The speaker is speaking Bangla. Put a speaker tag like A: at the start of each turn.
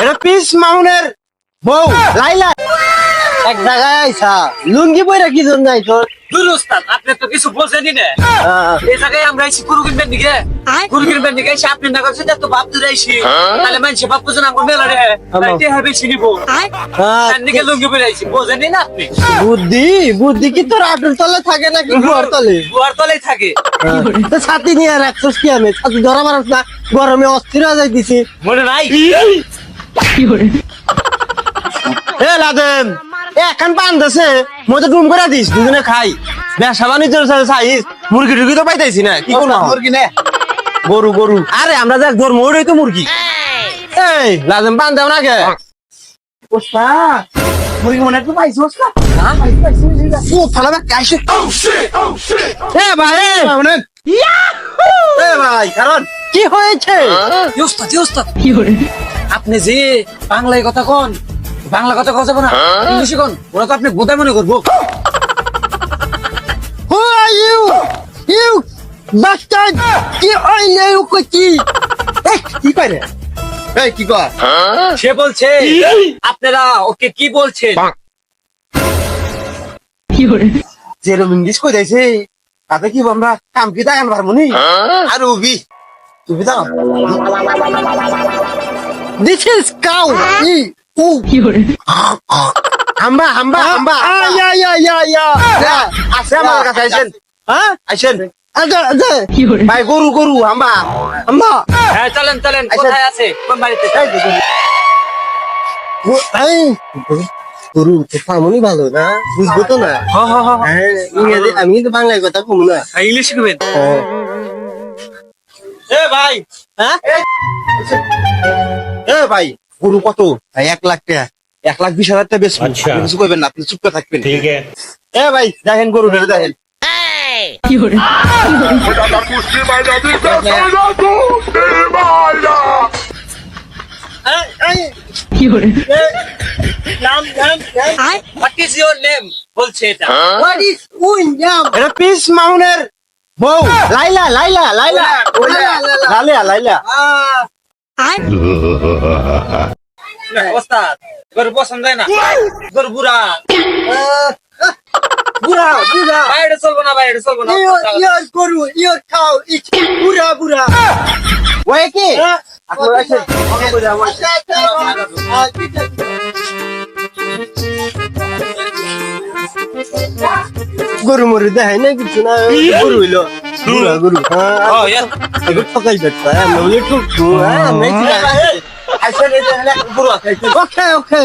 A: এটা পিস মাউনের বউ লাইলা। এক জায়গায় আইসা লুঙ্গি বইরা কি জন্য যাই তোর
B: দূর ওস্তাদ আপনি তো কিছু বোঝেনি না। এই জায়গায় আমরা এসে গুরু কিনবেন দিকে। গুরু কিনবেন দিকে এসে আপনি না করছেন তো বাপ দূরে আইসি। তাহলে মানুষে বাপ বুঝুন আমার মেলা রে। তাইতে হবে চিনিব তার দিকে লুঙ্গি আইসি বোঝেনি না আপনি।
A: বুদ্ধি বুদ্ধি কি তোর আটুর তলে থাকে নাকি ঘর তলে?
B: গুয়ার তলেই থাকে।
A: তো ছাতি নিয়ে রাখছিস কি আমি? ছাতি ধরা মারাস না গরমে অস্থির হয়ে যাইতেছি।
B: মনে নাই?
A: এ লাদেম এ এখন পান দেছে মতো ডুম করে দিস দুজনে খাই। ব্যবসা বাণিজ্যের চাইস। মুরগি টুরগি তো পাইতাইছি না কি করব? মুরগি নে। গরু গরু। আরে আমরা যাক ধর্ম ওটাই তো মুরগি। এই। পান দেও না কে মুরগি মনে একটু পাইছি ওস্তা ও থালা বা কাইছে এ ভাই। এ ভাই কারণ কি হয়েছে?
B: ই ওস্তাদ ই ওস্তাদ। আপনি যে বাংলায় কথা কোন বাংলা কথা কথা না। ইংলিশে কোন? ওরা তো আপনি বোধহয় মনে করব।
A: Who are you? You bastard! কি হইলে কি এই কি করে এই কি কর
B: সে বলছে আপনারা ওকে কি বলছেন?
A: যেরকম ইংলিশ কই যাইছে তাতে কি আমরা কাম কি দাগান পারব নি আর উবি। তুমি দাও। দিস ইজ কাউ হাম্বা হাম্বা হাম্বা। ইয়া ইয়া ইয়া ইয়া। আছে আমার কাছে আইছেন? হ্যাঁ? আইছেন? আচ্ছা আচ্ছা ভাই গরু গরু হাম্বা। হাম্বা।
B: হ্যাঁ চলেন চলেন। কোথায় আছে? কোন বাড়িতে?
A: গরু। তো ফার্মনি ভালো না বুঝব তো না।
B: হ হ হ
A: হ্যাঁ, ইংরেজি আমি তো বাংলায় কথা কম না।
B: ইংলিশ কবেন
A: এ ভাই। হ্যাঁ? এ ভাই। গরু কত? এক লাখ টাকা। এক লাখ বিশ হাজার টাকা বেশ
C: আচ্ছা।
A: কিছু করবেন না আপনি চুপ করে থাকবেন।
C: ঠিক আছে।
A: এ ভাই দেখেন গরু ভেবে দেখেন। বউ। লাইলা লাইলা লাইলা। লাইলা লাইলা।
B: ওস্তাদ গরু পছন্দ হয় না। গরু বুড়া।
A: বুড়া বুড়া।
B: বাইরে চলবো না বাইরে চলবো না।
A: ইয়র গরু ইয়র খাও ইচ বুড়া বুড়া। ওই কি? আপনার আছে গরু মরু দেখাই না কিছু না গরু হইল। বুড়া গরু হ্যাঁ
B: ও ইয়া
A: এগুলো ঠকাই বেটা আমরা বলি ঠকবো dia nak কি ওকে ওকে